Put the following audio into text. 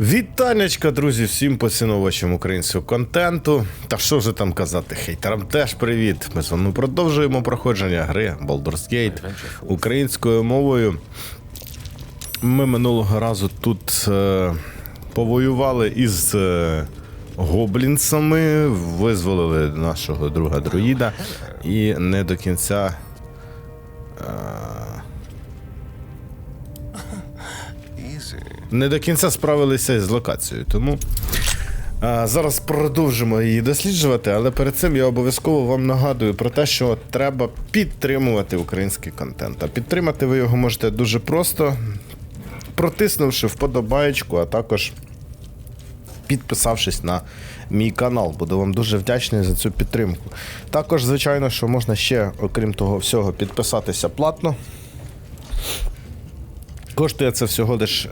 Вітанечка, друзі, всім поціновувачам українського контенту. Та що вже там казати, хейтерам теж привіт. Ми з вами продовжуємо проходження гри Baldur's Gate українською мовою. Ми минулого разу тут е, повоювали із е, гоблінцями, визволили нашого друга друїда і не до кінця. Не до кінця справилися з локацією. Тому а, зараз продовжимо її досліджувати, але перед цим я обов'язково вам нагадую про те, що треба підтримувати український контент. А підтримати ви його можете дуже просто, протиснувши вподобаєчку, а також підписавшись на мій канал. Буду вам дуже вдячний за цю підтримку. Також, звичайно, що можна ще, окрім того всього, підписатися платно. Коштує це всього лиш